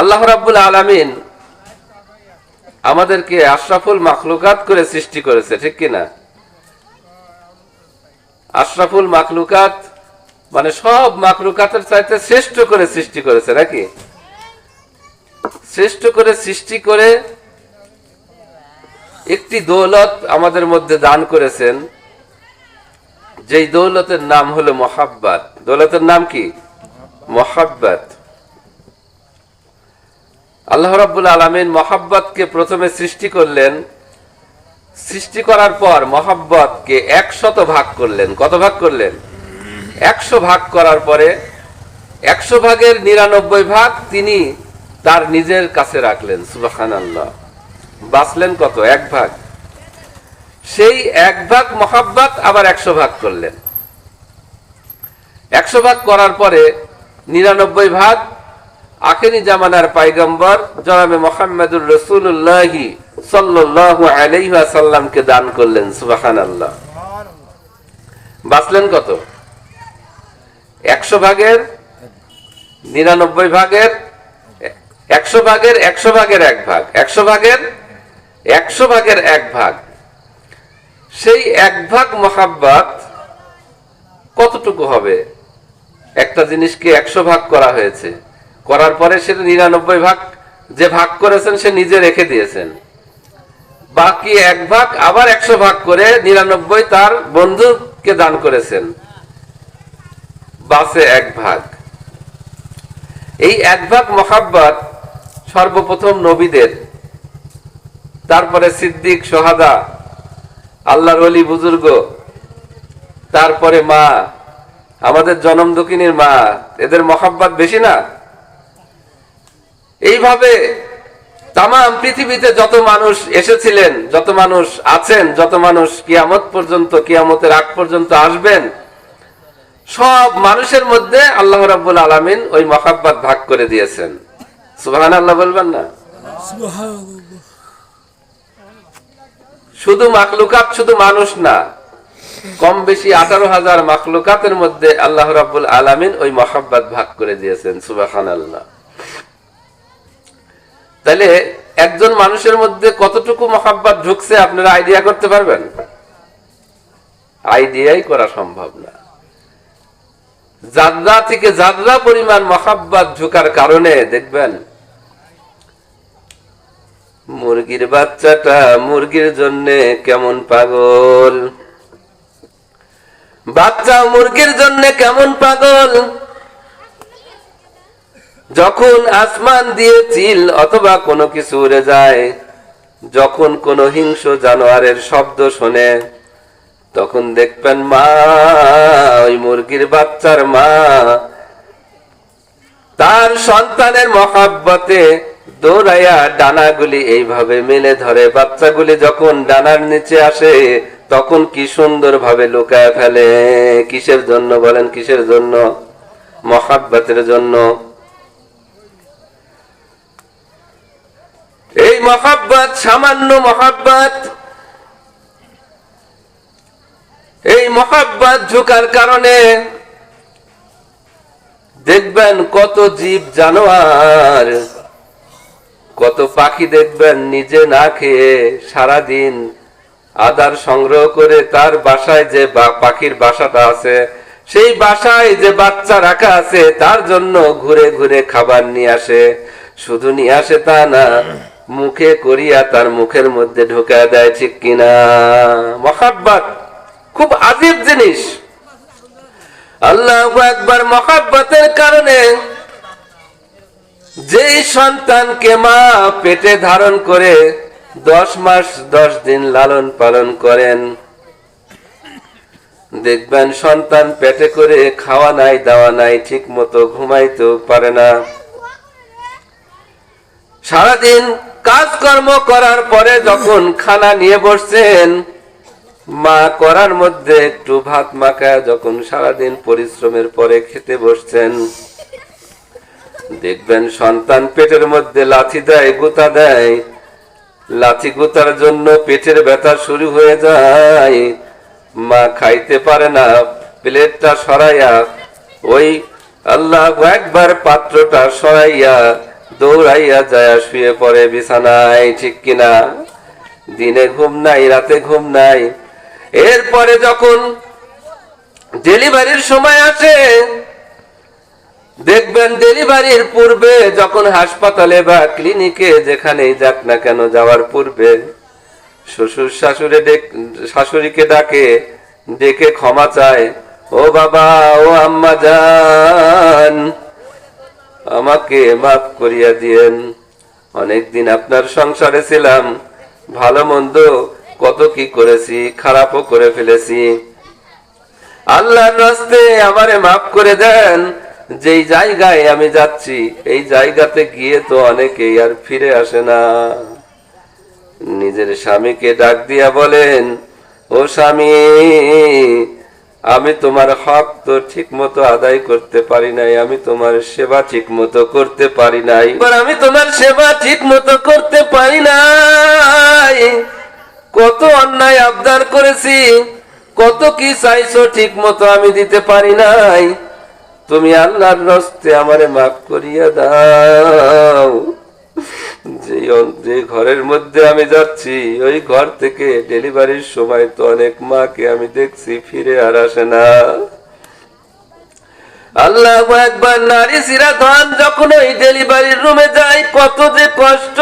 আল্লাহ রাব্বুল আলামিন আমাদেরকে আশরাফুল মাখলুকাত করে সৃষ্টি করেছে, ঠিক কি না আশরাফুল মাখলুকাত মানে সব মাখলুকাতের চাইতে শ্রেষ্ঠ করে সৃষ্টি করেছে, নাকি? শ্রেষ্ঠ করে সৃষ্টি করে একটি দৌলত আমাদের মধ্যে দান করেছেন, যেই দৌলতের নাম হলো মহাব্বাত। দৌলতের নাম কি? মহাব্বাত। আল্লাহ রাব্বুল আলমিন মহাব্বতকে প্রথমে সৃষ্টি করলেন। সৃষ্টি করার পর মহাব্বতকে একশত ভাগ করলেন। কত ভাগ করলেন? একশো ভাগ করার পরে একশো ভাগের নিরানব্বই ভাগ তিনি তার নিজের কাছে রাখলেন। সুবাহান আল্লাহ বাঁচলেন কত? এক ভাগ। সেই এক ভাগ মহাব্বত আবার একশো ভাগ করলেন। একশো ভাগ করার পরে নিরানব্বই ভাগ আখেরি জামানার পাইগম্বর জনাবে মোহাম্মদুর রসুল্লাহি সাল্লাল্লাহু আলাইহি দান করলেন, সুবহানাল্লাহ। বাঁচলেন কত? একশো ভাগের, নিরানব্বই ভাগের, একশো ভাগের একশো ভাগের এক ভাগ, একশো ভাগের একশো ভাগের এক ভাগ। সেই এক ভাগ মহাব্বাত কতটুকু হবে? একটা জিনিসকে একশো ভাগ করা হয়েছে। করার পরে সেটা নিরানব্বই ভাগ যে ভাগ করেছেন সে নিজে রেখে দিয়েছেন। বাকি এক ভাগ আবার একশো ভাগ করে নিরানব্বই তার বন্ধুকে দান করেছেন। বাসে এক ভাগ। এই এক ভাগ মহাব্বত সর্বপ্রথম নবীদের। তারপরে সিদ্দিক, সোহাদা, আল্লাহর অলি বুজুর্গ, তারপরে মা, আমাদের জনম দক্ষিণীর মা, এদের মহাব্বত বেশি না? এইভাবে তাম পৃথিবীতে যত মানুষ এসেছিলেন, যত মানুষ আছেন, যত মানুষ কিয়ামত পর্যন্ত, কিয়ামতের আগ পর্যন্ত আসবেন, সব মানুষের মধ্যে আল্লাহ রাব্বুল আলামিন ওই মহাব্বত ভাগ করে দিয়েছেন। সুবহান আল্লাহ বলবেন না? শুধু মাকলুকাত শুধু মানুষ না, কম বেশি আঠারো হাজার মাকলুকাতের মধ্যে আল্লাহ রাব্বুল আলামিন ওই মহাব্বত ভাগ করে দিয়েছেন সুবাহান আল্লাহ তাহলে একজন মানুষের মধ্যে কতটুকু মহাব্বত ঢুকছে আপনারা আইডিয়া করতে পারবেন? আইডিয়াই করা সম্ভব না। জাদরা থেকে জাদরা পরিমাণ মহাব্বত ঢুকার কারণে, দেখবেন, মুরগির বাচ্চাটা মুরগির জন্য কেমন পাগল। বাচ্চা মুরগির জন্য কেমন পাগল। যখন আসমান দিয়ে চিল অথবা কোনো কিছু উড়ে যায়, যখন কোনো হিংস্র জানোয়ারের শব্দ শোনে, তখন দেখবেন মা, ওই মুরগির বাচ্চার মা, তার সন্তানের মহাব্বতে দৌড়াইয়া ডানাগুলি এইভাবে মেলে ধরে। বাচ্চাগুলি যখন ডানার নিচে আসে, তখন কি সুন্দর ভাবে লুকায় ফেলে। কিসের জন্য বলেন? কিসের জন্য? মহাব্বতের জন্য। মহাব্বত, সামান্য মহাব্বত। এই মহাব্বত ঝুকার কারণে দেখবেন কত জীব জানোয়ার, কত পাখি দেখবেন নিজে না খেয়ে সারাদিন আদার সংগ্রহ করে তার বাসায় যে পাখির বাসাটা আছে, সেই বাসায় যে বাচ্চা রাখা আছে, তার জন্য ঘুরে ঘুরে খাবার নিয়ে আসে। শুধু নিয়ে আসে তা না মুখে করিয়া তার মুখের মধ্যে ঢুকা দেয় ঠিক কিনা? মহাব্বত, খুব আজীব জিনিস। আল্লাহ একবার মহাব্বতের কারণে যেই সন্তানকে মা পেটে ধারণ করে দশ মাস, দশ দিন লালন পালন করেন, দেখবেন সন্তান পেটে করে খাওয়া নাই, দাওয়া নাই ঠিক মতো ঘুমাইতেও পারে না। সারাদিন কাজকর্ম করার পরে যখন খানা নিয়ে বসছেন, মা করার মধ্যে একটু ভাত মাখা যখন সারাদিন পরিশ্রমের পরে খেতে বসছেন। দেখবেন সন্তান পেটের মধ্যে লাথি দেয়, গুতা দেয়। লাথি গুতার জন্য পেটের ব্যথা শুরু হয়ে যায়। মা খাইতে পারে না, প্লেটটা সরাইয়া ওই আল্লাহ একবার পাত্রটা সরাইয়া দৌড়াইয়া যায়, শুয়ে পড়ে বিছানায়, ঠিক কিনা? দিনে ঘুম নাই, রাতে ঘুম নাই। এরপরে যখন ডেলিভারির সময় আসে, দেখবেন ডেলিভারির পূর্বে যখন হাসপাতালে বা ক্লিনিকে যেখানেই যাক না কেন যাওয়ার পূর্বে শ্বশুর শাশুড়ে ডেক- শাশুড়িকে ডাকে, ডেকে ক্ষমা চায়, ও বাবা, ও আম্মা যান আমাকে মাফ করিয়া দিয়েন। অনেকদিন আপনার সংসারে ছিলাম। ভালো মন্দ কত কি করেছি, খারাপও করে ফেলেছি। আল্লাহর রাস্তে আমারে মাফ করে দেন। যেই জায়গায় আমি যাচ্ছি, এই জায়গাতে গিয়ে তো অনেকেই আর ফিরে আসে না। নিজের স্বামীকে ডাক দিয়া বলেন, ও স্বামী আমি তোমার হক তো ঠিক মতো আদায় করতে পারি নাই, আমি তোমার সেবা ঠিক মতো করতে পারি নাই। আমি তোমার সেবা ঠিক মতো করতে পারি নাই। কত অন্যায় আবদার করেছি, কত কি চাইছো ঠিক মতো আমি দিতে পারি নাই। তুমি আল্লাহর রস্তে আমারে মাফ করিয়া দাও। যে ঘরের মধ্যে আমি যাচ্ছি, ওই ঘর থেকে ডেলিভারির সময় তো অনেক মাকে আমি দেখছি, ফিরে আর আসে না। আল্লাহ একবার নারী যখন ওই ডেলিভারির রুমে কত যে কষ্ট।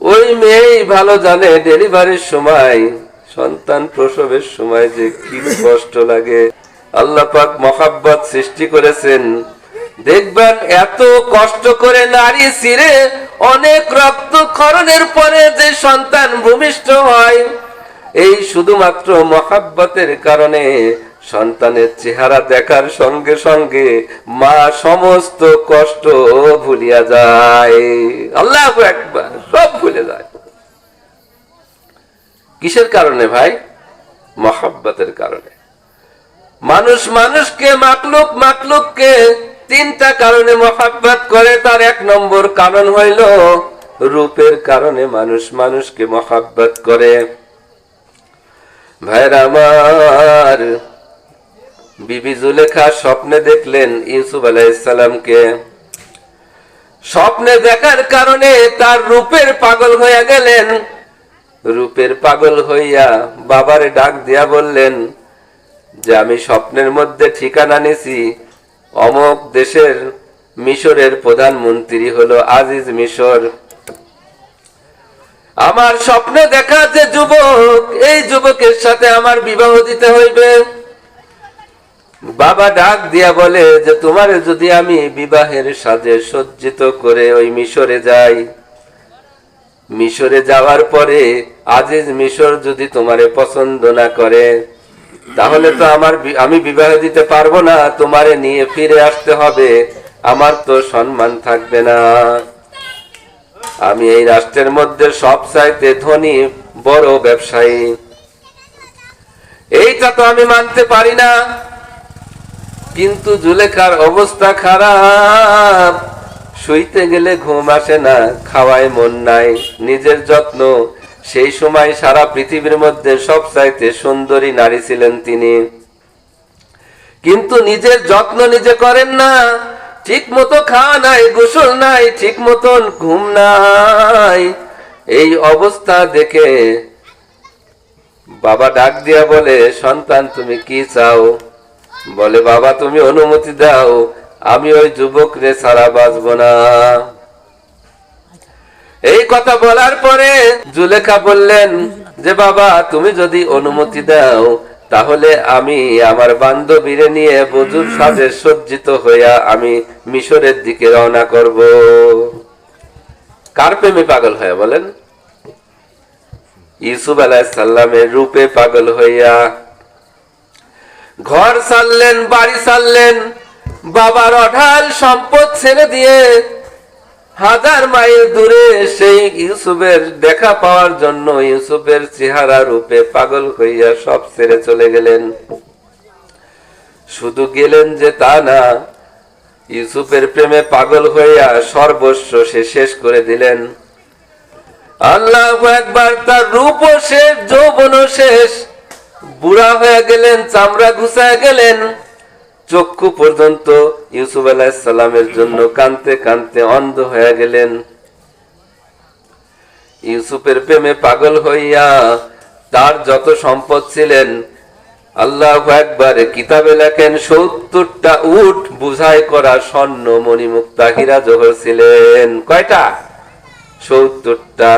ওই মেয়েই ভালো জানে ডেলিভারির সময়, সন্তান প্রসবের সময় যে কি কষ্ট লাগে। আল্লাহ পাক মহাব্বত সৃষ্টি করেছেন। দেখবেন, এত কষ্ট করে নারী সিরে অনেক রক্ত খরণের পরে যে সন্তান ভূমিষ্ঠ হয়, এই শুধুমাত্র মহাব্বতের কারণে সন্তানের চেহারা দেখার সঙ্গে সঙ্গে মা সমস্ত কষ্ট ভুলিয়া যায়। আল্লাহ একবার সব ভুলে যায়। কিসের কারণে ভাই? মহাব্বতের কারণে। মানুষ মানুষকে, মাকলুক মাকলুককে তিনটা কারণে মহাব্বত করে, তার এক নম্বর কারণ হইল রূপের কারণে মানুষ মানুষকে মহাব্বত করে। ভাইরা আমার, বিবি জুলেখা স্বপ্নে দেখলেন ইউসুফ আলাইসালামকে স্বপ্নে দেখার কারণে তার রূপের পাগল হইয়া গেলেন। রূপের পাগল হইয়া বাবারে ডাক দিয়া বললেন, যে আমি স্বপ্নের মধ্যে ঠিকানা নিছি অমক দেশের মিশরের প্রধানমন্ত্রী হলো আজিজ মিশর। আমার স্বপ্নে দেখা যে যুবক, এই যুবকের সাথে আমার বিবাহ দিতে হইবে। বাবা ডাক দিয়া বলে যে, তোমার যদি আমি বিবাহের সাজে সজ্জিত করে ওই মিশরে যাই। মিশরে যাওয়ার পরে আজিজ মিশর যদি তোমারে পছন্দ না করে তাহলে তো আমার আমি বিবাহ দিতে পারব না, তোমারে নিয়ে ফিরে আসতে হবে। আমার তো সম্মান থাকবে না। আমি এই রাষ্ট্রের মধ্যে সব চাইতে ধনী, বড় ব্যবসায়ী। এইটা তো আমি মানতে পারি না। কিন্তু জুলেখার অবস্থা খারাপ। শুইতে গেলে ঘুম আসে না, খাওয়ায় মন নাই, নিজের যত্ন সেই সময় সারা পৃথিবীর মধ্যে সব চাইতে সুন্দরী নারী ছিলেন তিনি। কিন্তু নিজের যত্ন নিজে করেন না, ঠিক মতো খাওয়া নাই, গোসল নাই, ঠিক মতন ঘুম নাই। এই অবস্থা দেখে বাবা ডাক দিয়া বলে, সন্তান, তুমি কি চাও? বলে, বাবা, তুমি অনুমতি দাও, আমি ওই যুবক রে ছাড়া বাঁচব না। এই কথা বলার পরে জুলেখা বললেন, যে বাবা, তুমি যদি অনুমতি দাও, তাহলে আমি আমার বান্ধবীরে নিয়ে বজুর সাজে সজ্জিত হইয়া আমি মিশরের দিকে রওনা করব। কার প্রেমে পাগল হয়ে বলেন? ইউসুফ আলাইসাল্লামের রূপে পাগল হইয়া ঘর সারলেন, বাড়ি সারলেন, বাবার অঢাল সম্পদ ছেড়ে দিয়ে হাজার মাইল দূরে সেই ইউসুফের দেখা পাওয়ার জন্য ইউসুফের চেহারা রূপে পাগল হইয়া সব ছেড়ে চলে গেলেন। শুধু গেলেন যে তা না, ইউসুফের প্রেমে পাগল হইয়া সর্বস্ব সে শেষ করে দিলেন। আল্লাহ একবার তার রূপও শেষ, যৌবনও শেষ। বুড়া হয়ে গেলেন, চামড়া ঘুষায় গেলেন। চক্ষু পর্যন্ত ইউসুফ আলাহিসাল্লামের জন্য কানতে কানতে অন্ধ হয়ে গেলেন। ইউসুফের প্রেমে পাগল হইয়া তার যত সম্পদ ছিলেন, আল্লাহ একবার কিতাবে লেখেন, সত্তরটা উট বুঝাই করা স্বর্ণ মণিমুক্তা হীরা জহর ছিলেন। কয়টা? সত্তরটা।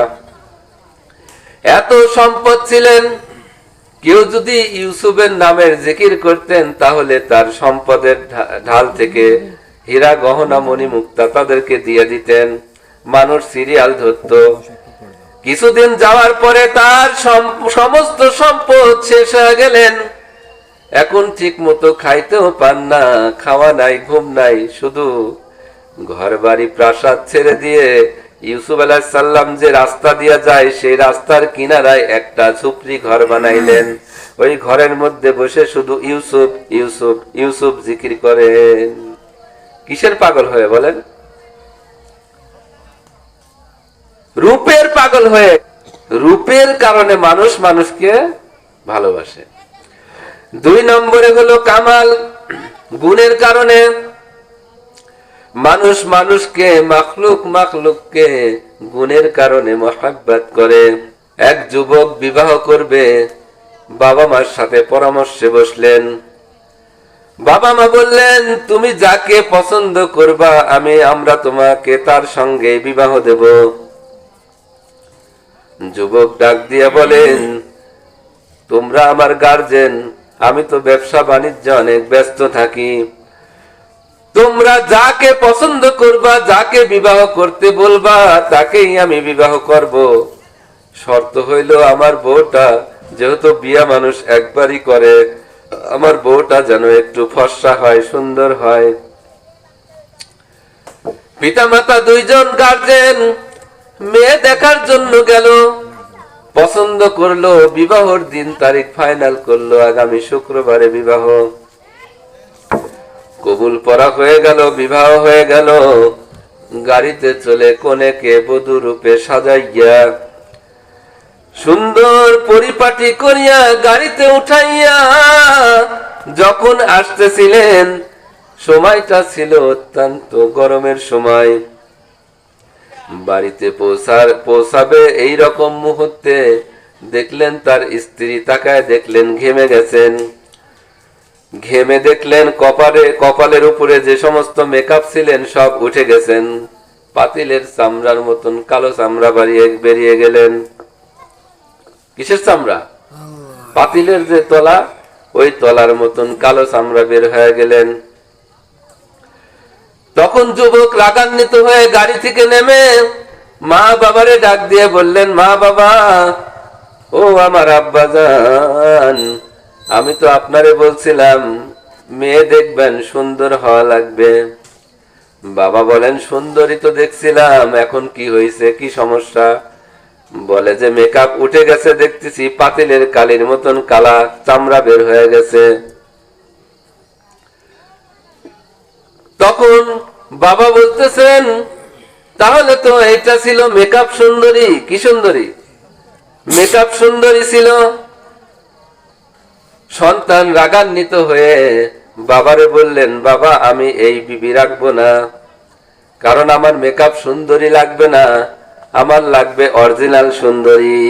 এত সম্পদ ছিলেন কেউ যদি ইউসুফের নামের জিকির করতেন, তাহলে তার সম্পদের ঢাল থেকে হীরা, গহনা, মণিমুক্তা তাদেরকে দিয়ে দিতেন। মানুষ সিরিয়াল ধরতো। কিছুদিন যাওয়ার পরে তার সমস্ত সম্পদ শেষ হয়ে গেলেন। এখন ঠিক মতো খাইতেও পান না, খাওয়া নাই, ঘুম নাই, শুধু ঘর বাড়ি প্রাসাদ ছেড়ে দিয়ে ইউসুফ আলাহ সাল্লাম যে রাস্তা দিয়ে যায়, সেই রাস্তার কিনারায় একটা ঝুপড়ি ঘর বানাইলেন। ওই ঘরের মধ্যে বসে শুধু ইউসুফ ইউসুফ ইউসুফ জিকির করেন কিসের পাগল হয়ে বলেন? রূপের পাগল হয়ে। রূপের কারণে মানুষ মানুষকে ভালোবাসে। দুই নম্বরে হলো কামাল। গুণের কারণে মানুষ মানুষকে, মাখলুক মাখলুককে গুণের কারণে মহাব্বাত করে। এক যুবক বিবাহ করবে, বাবা মার সাথে পরামর্শে বসলেন। বাবা মা বললেন, তুমি যাকে পছন্দ করবা, আমি, আমরা তোমাকে তার সঙ্গে বিবাহ দেব। যুবক ডাক দিয়ে বলেন, তোমরা আমার গার্জেন আমি তো ব্যবসা বাণিজ্য অনেক ব্যস্ত থাকি। তোমরা যাকে পছন্দ করবা, যাকে বিবাহ করতে বলবা, তাকেই আমি বিবাহ করব। শর্ত হইল আমার বউটা, যেহেতু বিয়া মানুষ একবারই করে, আমার বউটা যেন একটু ফর্সা হয়, সুন্দর হয়। পিতামাতা দুইজন গার্জেন মেয়ে দেখার জন্য গেল। পছন্দ করল, বিবাহর দিন তারিখ ফাইনাল করল, আগামী শুক্রবারে বিবাহ। কবুল পড়া হয়ে গেল, বিবাহ হয়ে গেল। গাড়িতে চলে কনেকে বধূ রূপে সাজাইয়া সুন্দর পরিপাটি করিয়া গাড়িতে উঠাইয়া যখন আসতেছিলেন, সময়টা ছিল অত্যন্ত গরমের সময়। বাড়িতে পৌঁছার, পৌঁছাবে এই রকম মুহূর্তে দেখলেন তার স্ত্রী, তাকায় দেখলেন ঘেমে গেছেন। ঘেমে দেখলেন কপালে কপালের উপরে যে সমস্ত মেকআপ ছিলেন সব উঠে গেছেন। পাতিলের চামড়ার মতন কালো চামড়া বাড়িয়ে বেরিয়ে গেলেন। কিসের চামড়া? পাতিলের যে তলা ওই তলার মতন কালো চামড়া বের হয়ে গেলেন। তখন যুবক রাগান্বিত হয়ে গাড়ি থেকে নেমে মা বাবারে ডাক দিয়ে বললেন মা বাবা ও আমার আব্বা যান আমি তো আপনারে বলছিলাম, মেয়ে দেখবেন সুন্দর হওয়া লাগবে। বাবা বলেন, সুন্দরী তো দেখছিলাম, এখন কি হয়েছে কি সমস্যা? বলে যে মেকআপ উঠে গেছে, দেখতেছি পাতিলের কালির মতন কালা চামড়া বের হয়ে গেছে। তখন বাবা বলতেছেন, তাহলে তো এটা ছিল মেকআপ সুন্দরী, কি সুন্দরী? মেকআপ সুন্দরী ছিল সন্তান রাগান্বিত হয়ে বাবারে বললেন, বাবা, আমি এই বিবি রাখব না। কারণ আমার মেকআপ সুন্দরী লাগবে না। আমার লাগবে অরিজিনাল সুন্দরী।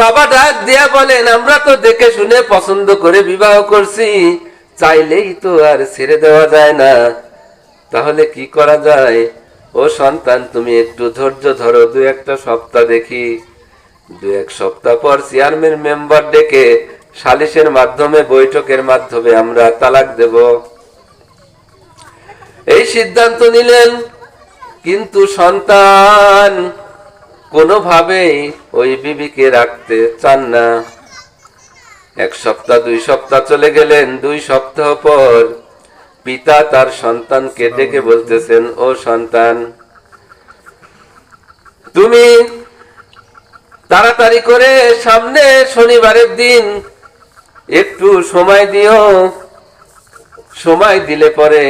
বাবা ডাক দিয়া বলেন, আমরা তো দেখে শুনে পছন্দ করে বিবাহ করছি। চাইলেই তো আর ছেড়ে দেওয়া যায় না। তাহলে কি করা যায়? ও সন্তান, তুমি একটু ধৈর্য ধরো, দু একটা সপ্তাহ দেখি। দু এক সপ্তাহ পর চেয়ারম্যান মেম্বার ডেকে সালিশের মাধ্যমে, বৈঠকের মাধ্যমে আমরা তালাক দেব। এই সিদ্ধান্ত নিলেন, কিন্তু সন্তান কোনোভাবেই ওই বিবিকে রাখতে চান না। এক সপ্তাহ, দুই সপ্তাহ চলে গেলেন। দুই সপ্তাহ পর পিতা তার সন্তানকে ডেকে বলতেছেন, ও সন্তান, তুমি তাড়াতাড়ি করে সামনে শনিবারের দিন একটু সময় দিও। সময় দিলে পরে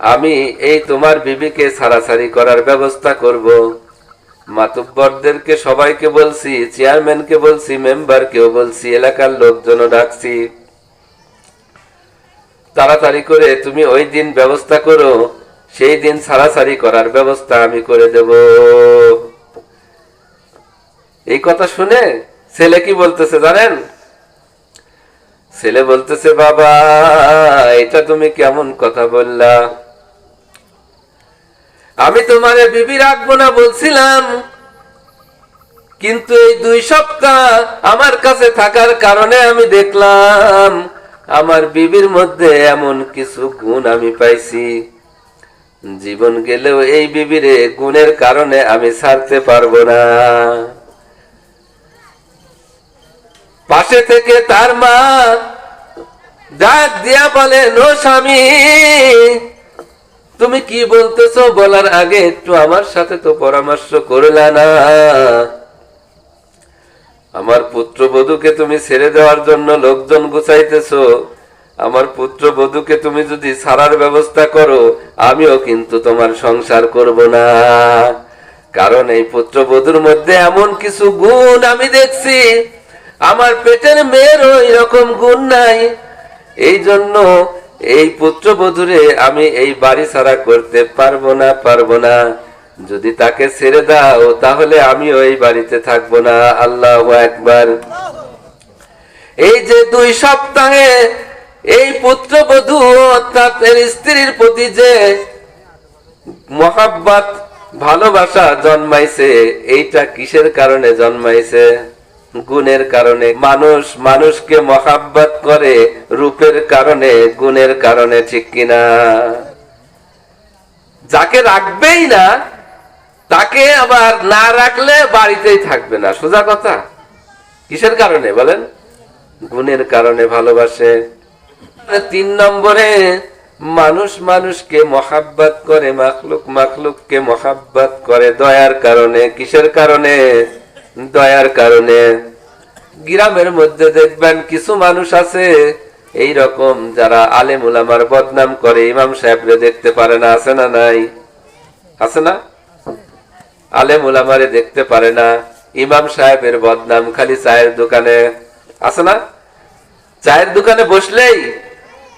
আমি এই তোমার বিবিকে ছাড়াছাড়ি করার ব্যবস্থা করব। মাতুব্বরদেরকে সবাইকে বলছি, চেয়ারম্যানকে বলছি, মেম্বারকেও বলছি, এলাকার লোকজনও ডাকছি। তাড়াতাড়ি করে তুমি ওই দিন ব্যবস্থা করো, সেই দিন ছাড়াছাড়ি করার ব্যবস্থা আমি করে দেব। এই কথা শুনে ছেলে কি বলতেছে জানেন? ছেলে বলতেছে, বাবা, এটা তুমি কেমন কথা বললা? আমি তোমারে বিবি রাখব না বলছিলাম, কিন্তু এই দুই সপ্তাহ আমার কাছে থাকার কারণে আমি দেখলাম আমার বিবির মধ্যে এমন কিছু গুণ আমি পাইছি। জীবন গেলেও এই বিবিরে গুণের কারণে আমি ছাড়তে পারব না। পাশে থেকে তার মা ডাক দিয়া বলেন ও স্বামী, তুমি কি বলতেছো? বলার আগে একটু আমার সাথে তো পরামর্শ করলা না। আমার পুত্রবধূকে তুমি ছেড়ে দেওয়ার জন্য লোকজন গুছাইতেছো। আমার পুত্রবধূকে তুমি যদি ছাড়ার ব্যবস্থা করো, আমিও কিন্তু তোমার সংসার করব না। কারণ এই পুত্র পুত্রবধূর মধ্যে এমন কিছু গুণ আমি দেখছি। আমার পেটের মেয়েরও এরকম গুণ নাই। এই জন্য এই পুত্র পুত্রবধূরে আমি এই বাড়ি ছাড়া করতে পারব না পারব না। যদি তাকে ছেড়ে দাও, তাহলে আমি ওই বাড়িতে থাকব না। আল্লাহ একবার এই যে দুই সপ্তাহে এই পুত্রবধূ অর্থাৎ এর স্ত্রীর প্রতি যে মহাব্বাত, ভালোবাসা জন্মাইছে, এইটা কিসের কারণে জন্মাইছে? গুণের কারণে, মানুষ, মানুষকে মহাব্বত করে রূপের কারণে, গুণের কারণে ঠিক কিনা? যাকে রাখবেই না, তাকে আবার না রাখলে বাড়িতেই থাকবে না। সোজা কথা। কিসের কারণে বলেন? গুণের কারণে ভালোবাসে। তিন নম্বরে, মানুষ মানুষকে মহাব্বত করে, মাখলুক মাখলুককে মহাব্বত করে, দয়ার কারণে। কিসের কারণে? দয়ার কারণে। গ্রামের মধ্যে দেখবেন কিছু মানুষ আছে, এই রকম যারা আলেম উলামার বদনাম করে, ইমাম সাহেবরে দেখতে পারে না, আছে না নাই? আছে না? আলেম উলামারে দেখতে পারে না, ইমাম সাহেবের বদনাম খালি চায়ের দোকানে, আছে না? চায়ের দোকানে বসলেই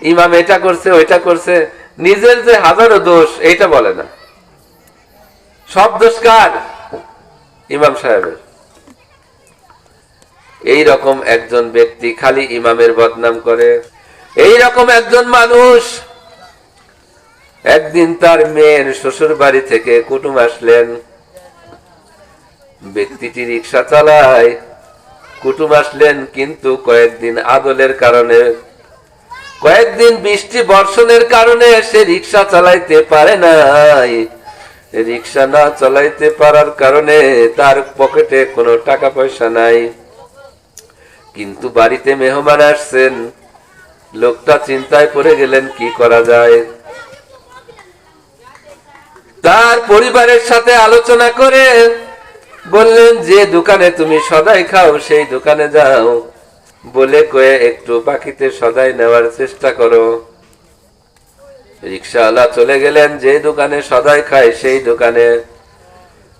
ইমাম এটা করছে, ওইটা করছে, নিজের যে হাজারো দোষ, এইটা বলে না। সব দোষ কার? ইমাম সাহেবের। এই রকম একজন ব্যক্তি খালি ইমামের বদনাম করে। এই রকম একজন মানুষ একদিন তার মেয়ের শ্বশুর বাড়ি থেকে কুটুম আসলেন। ব্যক্তিটি রিক্সা চালায়, কুটুম আসলেন কিন্তু কয়েকদিন আদলের কারণে। কয়েকদিন বৃষ্টি বর্ষণের কারণে সে রিক্সা চালাইতে পারে নাই। রিক্সা না চালাইতে পারার কারণে তার পকেটে কোনো টাকা পয়সা নাই। কিন্তু বাড়িতে মেহমান আসছেন। লোকটা চিন্তায় পড়ে গেলেন, কি করা যায়? তার পরিবারের সাথে আলোচনা করে বললেন, যে দোকানে তুমি সদাই খাও, সেই দোকানে যাও। বলে কয়ে, একটু বাকিতে সদাই নেওয়ার চেষ্টা করো। রিক্সাওয়ালা চলে গেলেন, যে দোকানে সদাই খায়, সেই দোকানে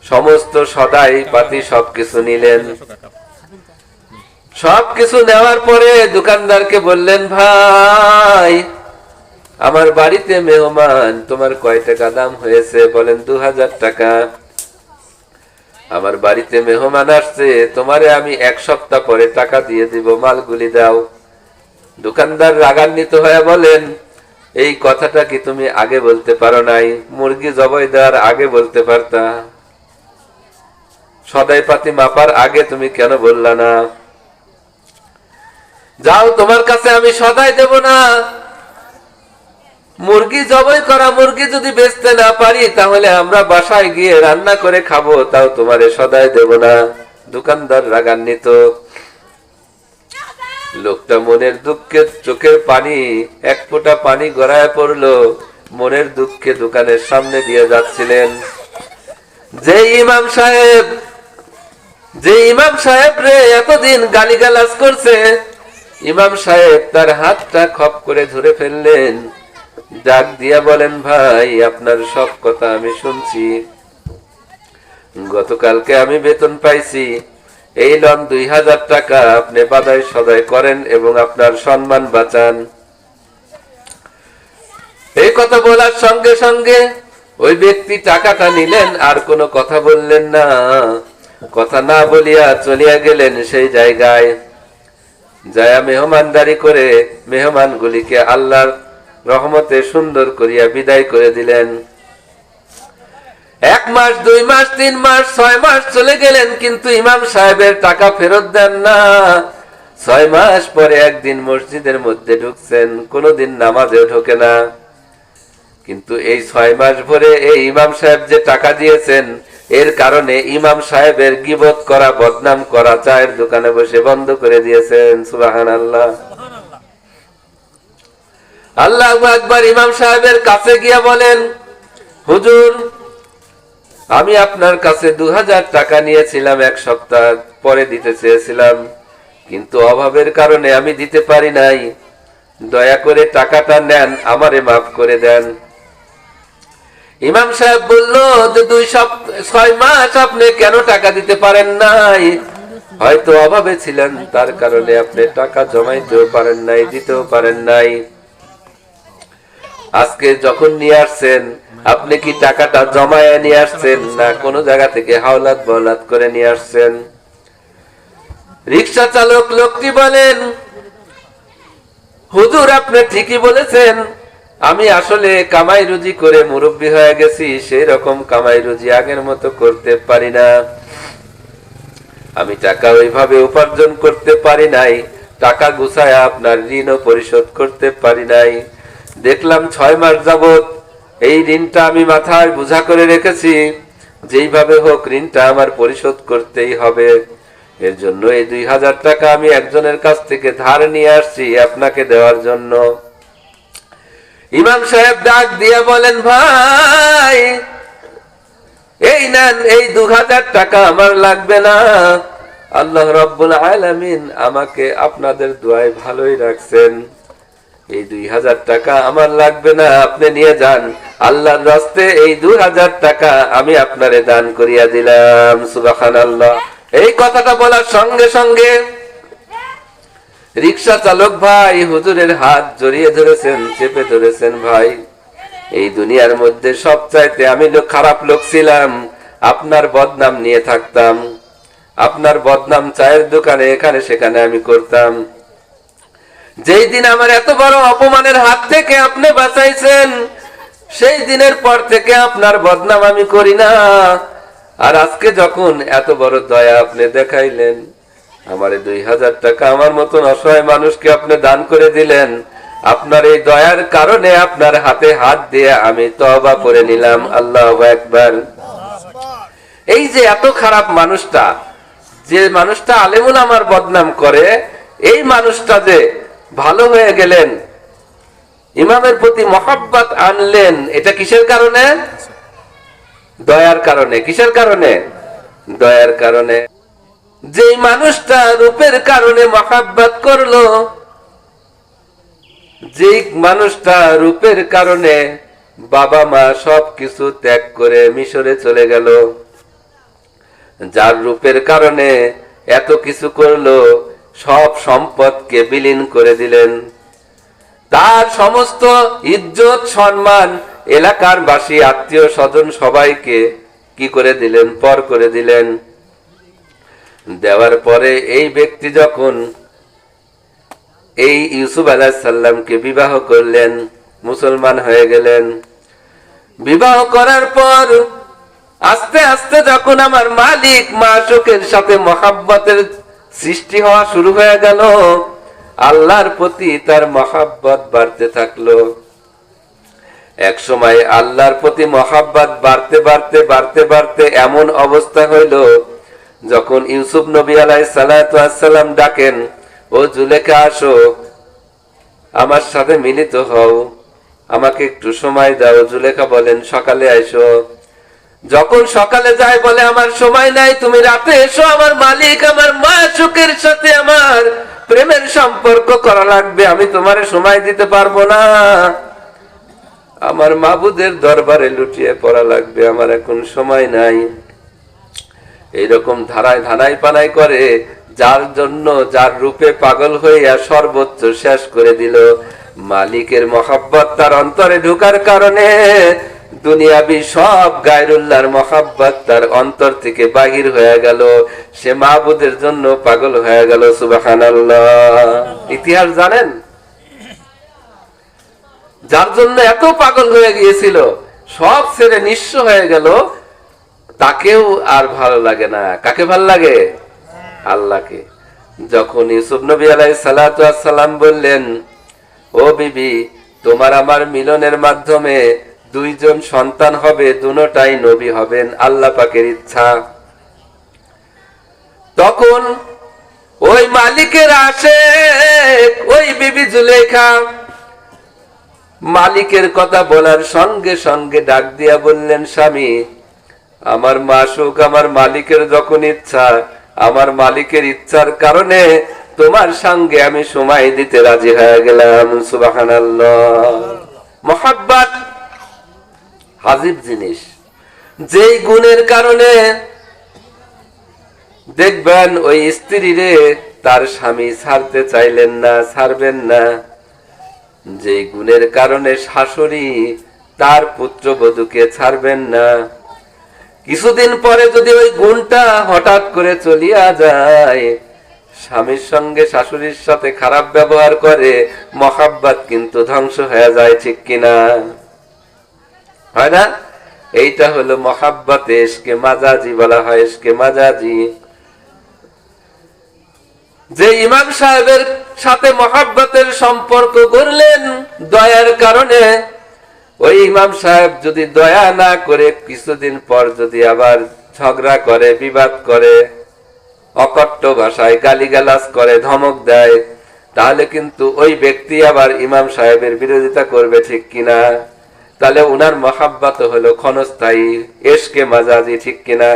সমস্ত সদাই পাতি সবকিছু নিলেন। সবকিছু নেওয়ার পরে দোকানদারকে বললেন, ভাই, আমার বাড়িতে মেহমান, তোমার কয় টাকা দাম হয়েছে? বলেন দু হাজার টাকা। আমার বাড়িতে মেহমান আসছে, তোমারে আমি এক সপ্তাহ পরে টাকা দিয়ে দিব, মালগুলি দাও। দোকানদার রাগান্বিত হয়ে বলেন, এই কথাটা কি তুমি আগে বলতে পারো নাই? মুরগি জবাই দেওয়ার আগে বলতে পারতা। সদাই পাতি মাপার আগে তুমি কেন বললা না? যাও, তোমার কাছে আমি সদাই দেব না। মুরগি জবাই করা মুরগি যদি বেচতে না পারি, তাহলে আমরা বাসায় গিয়ে রান্না করে খাব, তাও তোমারে সদাই দেব না। দোকানদার রাগান্বিত। লোকটা মনের দুঃখে চোখের পানি, এক ফোঁটা পানি গড়ায় পড়ল। মনের দুঃখে দোকানের সামনে দিয়ে যাচ্ছিলেন। যে ইমাম সাহেব, যে ইমাম সাহেব রে, এতদিন গালিগালাজ করছে। ইমাম সাহেব তার হাতটা খপ করে ধরে ফেললেন। ডাক দিয়া বলেন, ভাই, আপনার সব কথা আমি শুনছি। গতকালকে আমি বেতন পাইছি। এই লন দুই হাজার টাকা আপনি বাদাই সদাই করেন এবং আপনার সম্মান বাঁচান। এই কথা বলার সঙ্গে সঙ্গে ওই ব্যক্তি টাকাটা নিলেন, আর কোনো কথা বললেন না। কথা না বলিয়া চলিয়া গেলেন সেই জায়গায়। যায়া মেহমানদারি করে মেহমানগুলিকে আল্লাহর রহমতে সুন্দর করিয়া বিদায় করে দিলেন। এক মাস, দুই মাস, তিন মাস, ছয় মাস চলে গেলেন, কিন্তু ইমাম সাহেবের টাকা ফেরত দেন না। ছয় মাস পরে একদিন মসজিদের মধ্যে ঢুকছেন, কোনোদিন নামাজেও ঢোকে না। কিন্তু এই ছয় মাস ভরে এই ইমাম সাহেব যে টাকা দিয়েছেন এর কারণে ইমাম সাহেবের গিবত করা, বদনাম করা চায়ের দোকানে বসে বন্ধ করে দিয়েছেন সুবাহান আল্লাহ আল্লাহ একবার ইমাম সাহেবের কাছে গিয়া বলেন, হুজুর, আমি আপনার কাছে দু হাজার টাকা নিয়েছিলাম এক সপ্তাহ পরে দিতে চেয়েছিলাম, কিন্তু অভাবের কারণে আমি দিতে পারি নাই। দয়া করে টাকাটা নেন, আমারে মাফ করে দেন। ইমাম সাহেব বলল যে দুই ছয় মাস আপনি কেন টাকা দিতে পারেন নাই? হয়তো অভাবে ছিলেন, তার কারণে আপনি টাকা জমাইতেও পারেন নাই, দিতেও পারেন নাই। আজকে যখন নিয়ে আসছেন, আপনি কি টাকাটা জমায় নিয়ে আসছেন না কোনো জায়গা থেকে হাওলাত বলাত করে নিয়ে আসছেন? রিক্সা চালক লোকটি বলেন, হুজুর, আপনি ঠিকই বলেছেন আমি আসলে কামাই রুজি করে মুরব্বী হয়ে গেছি সেই রকম কামাই রুজি আগের মতো করতে পারি না। আমি টাকা ওইভাবে উপার্জন করতে পারি নাই, টাকা গুছায় আপনার ঋণও পরিশোধ করতে পারি নাই। দেখলাম ছয় মাস যাবত এই ঋণটা আমি মাথায় বোঝা করে রেখেছি, যেইভাবে হোক ঋণটা আমার পরিশোধ করতেই হবে। এর জন্য এই দুই হাজার টাকা আমি একজনের কাছ থেকে ধার নিয়ে আসছি আপনাকে দেওয়ার জন্য। ইমাম সাহেব ডাক দিয়ে বলেন, ভাই, এই নেন, এই দু হাজার টাকা আমার লাগবে না। আল্লাহ রব্বুল আলামিন আমাকে আপনাদের দোয়ায় ভালোই রাখছেন। এই দুই হাজার টাকা আমার লাগবে না, আপনি নিয়ে যান। আল্লাহর রাস্তে এই দুই হাজার টাকা আমি আপনারে দান করিয়া দিলাম সুবাখান আল্লাহ এই কথাটা বলার সঙ্গে সঙ্গে রিক্সা চালক ভাই, হুজুরের হাত জড়িয়ে ধরেছেন, চেপে ধরেছেন ভাই। এই দুনিয়ার মধ্যে সব চাইতে আমি লোক খারাপ লোক ছিলাম, আপনার বদনাম নিয়ে থাকতাম। আপনার বদনাম চায়ের দোকানে, এখানে সেখানে আমি করতাম। যেই দিন আমার এত বড় অপমানের হাত থেকে আপনি বাঁচাইছেন, সেই দিনের পর থেকে আপনার বদনাম আমি করি না। আর আজকে যখন এত বড় দয়া আপনি দেখাইলেন আমার দুই হাজার টাকা আমার মতন অসহায় মানুষকে আপনি দান করে দিলেন। আপনার এই দয়ার কারণে আপনার হাতে হাত দিয়ে আমি তবা করে নিলাম। আল্লাহ একবার এই যে এত খারাপ মানুষটা, যে মানুষটা আলেমুল আমার বদনাম করে, এই মানুষটা যে ভালো হয়ে গেলেন, ইমামের প্রতি মহাব্বত আনলেন, এটা কিসের কারণে? দয়ার কারণে। কিসের কারণে? দয়ার কারণে। যে মানুষটা রূপের কারণে মহাব্বত করল যে মানুষটা রূপের কারণে বাবা মা সব কিছু ত্যাগ করে মিশরে চলে গেল, যার রূপের কারণে এত কিছু করল, সব সম্পদকে বিলীন করে দিলেন। তার সমস্ত ইজ্জত, সম্মান এলাকার বাসী আত্মীয় স্বজন সবাইকে কি করে দিলেন? পর করে দিলেন। দেওয়ার পরে এই ব্যক্তি যখন এই ইউসুফ আলাহিসাল্লামকে বিবাহ করলেন, মুসলমান হয়ে গেলেন। বিবাহ করার পর আস্তে আস্তে যখন আমার মালিক মাসুকের সাথে মহাব্বতের সৃষ্টি হওয়া শুরু হয়ে গেল, আল্লাহর প্রতি তার মহাব্বত বাড়তে থাকল। এক সময় আল্লাহর প্রতি মহাব্বত বাড়তে বাড়তে বাড়তে বাড়তে এমন অবস্থা হইল যখন ইউসুফ নবী আলাই সালাম ডাকেন, ও জুলেখা, আসো, আমার সাথে মিলিত হও। আমাকে একটু সময় দাও। জুলেখা বলেন, সকালে আইসো। যখন সকালে যায়, বলে, আমার সময় নাই, তুমি রাতে এসো। আমার মালিক, আমার মা সুখের সাথে আমার প্রেমের সম্পর্ক করা লাগবে। আমি তোমারে সময় দিতে পারব না। আমার মাবুদের দরবারে লুটিয়ে পড়া লাগবে। আমার এখন সময় নাই। এইরকম ধারায় ধানাই পানাই করে, যার জন্য যার রূপে পাগল হইয়া সর্বোচ্চ শেষ করে দিল। মালিকের মহাব্বত তার অন্তরে ঢোকার কারণে দুনিয়াবি সব গায়রুল্লাহর মহাব্বত তার অন্তর থেকে বাহির হয়ে গেল। সে মাহবুদের জন্য পাগল হয়ে গেল, সুবাহানাল্লাহ। ইতিহাস জানেন? যার জন্য এত পাগল হয়ে গিয়েছিল, সব ছেড়ে নিঃস্ব হয়ে গেল তাকেও আর ভালো লাগে না। কাকে ভালো লাগে? আল্লাহকে। যখন ইউসুফ নবী আলাই সালাম বললেন, ও বিবি, তোমার আমার মিলনের মাধ্যমে দুইজন সন্তান হবে, দুটাই নবী হবেন, আল্লাহ পাকের ইচ্ছা। তখন ওই মালিকের আসে ওই বিবি জুলেখা মালিকের কথা বলার সঙ্গে সঙ্গে ডাক দিয়া বললেন, স্বামী আমার মাসুক, আমার মালিকের যখন ইচ্ছা, আমার মালিকের ইচ্ছার কারণে তোমার সঙ্গে আমি সময় দিতে রাজি হয়ে গেলাম সুবাহান মহাব্বাত হাজিব জিনিস। যেই গুণের কারণে দেখবেন ওই স্ত্রী রে, তার স্বামী ছাড়তে চাইলেন না, ছাড়বেন না। যে গুণের কারণে শাশুড়ি তার পুত্রবধূকে ছাড়বেন না। কিছুদিন পরে যদি ওই গুণটা হঠাৎ করে চলিয়া যায়, স্বামীর সঙ্গে শাশুড়ির সাথে খারাপ ব্যবহার করে মহাব্বাত কিন্তু ধ্বংস হয়ে যায়, ঠিক কিনা? হয় না? এইটা হলো মহাব্বাতে এসকে মাজাজি বলা হয়, এসকে মাজাজি। যে ইমাম সাহেবের সাথে মহাব্বতের সম্পর্ক করলেন দয়ার কারণে ওই ইমাম সাহেব যদি দয়া না করে কিছুদিন পর যদি আবার ঝগড়া করে, বিবাদ করে, অকট্ট ভাষায় গালিগালাজ করে, ধমক দেয়, তাহলে কিন্তু ওই ব্যক্তি আবার ইমাম সাহেবের বিরোধিতা করবে ঠিক কিনা? তাহলে উনার মহাব্বাত হলো ক্ষণস্থায়ী এসকে মাজাজি ঠিক কিনা?